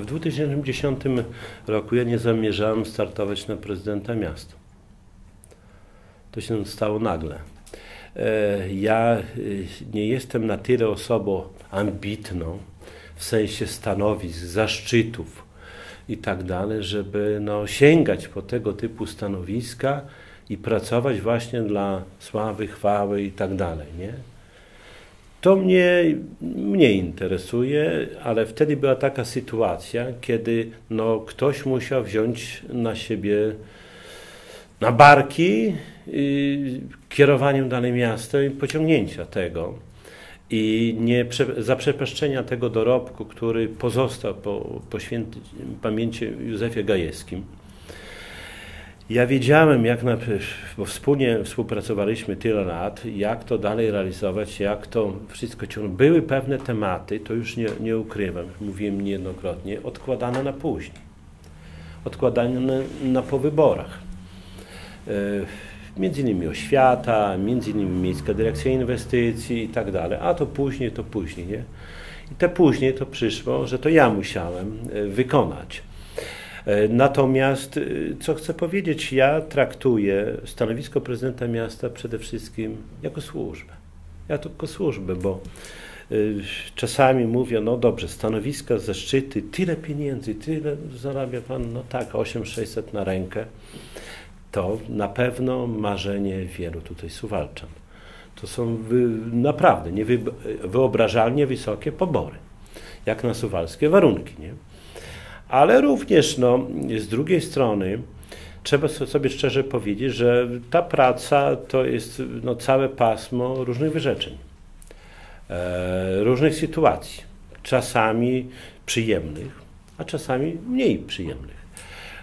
w 2010 roku ja nie zamierzałem startować na prezydenta miasta. To się stało nagle. E, Ja y, nie jestem na tyle osobą ambitną, w sensie stanowisk, zaszczytów i tak dalej, żeby no, sięgać po tego typu stanowiska i pracować właśnie dla sławy, chwały i tak dalej, nie? To mnie, mnie interesuje, ale wtedy była taka sytuacja, kiedy no, ktoś musiał wziąć na siebie na barki y, kierowaniem dalej miasta i pociągnięcia tego. I nie prze, zaprzepaszczenia tego dorobku, który pozostał po, po świętej pamięci Józefie Gajewskim. Ja wiedziałem, jak na, bo wspólnie współpracowaliśmy tyle lat, jak to dalej realizować, jak to wszystko ciągnąć. Były pewne tematy, to już nie, nie ukrywam, mówiłem niejednokrotnie, odkładane na później. Odkładane na, po wyborach. E, Między innymi oświata, między innymi Miejska Dyrekcja Inwestycji i tak dalej, a to później, to później, nie? I te później to przyszło, że to ja musiałem e, wykonać. E, Natomiast, e, co chcę powiedzieć, ja traktuję stanowisko prezydenta miasta przede wszystkim jako służbę. Ja tylko służbę, bo y, czasami mówią, no dobrze, stanowiska, zaszczyty, tyle pieniędzy, tyle zarabia pan, no tak, 8600 na rękę. To na pewno marzenie wielu tutaj suwalczan. To są wy, naprawdę niewy, wyobrażalnie wysokie pobory, jak na suwalskie warunki, nie? Ale również no, z drugiej strony trzeba so- sobie szczerze powiedzieć, że ta praca to jest no, całe pasmo różnych wyrzeczeń, e, różnych sytuacji, czasami przyjemnych, a czasami mniej przyjemnych.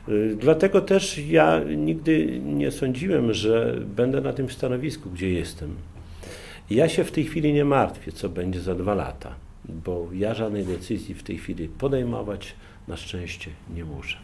Y, Dlatego też ja nigdy nie sądziłem, że będę na tym stanowisku, gdzie jestem. Ja się w tej chwili nie martwię, co będzie za dwa lata, bo ja żadnej decyzji w tej chwili podejmować na szczęście nie muszę.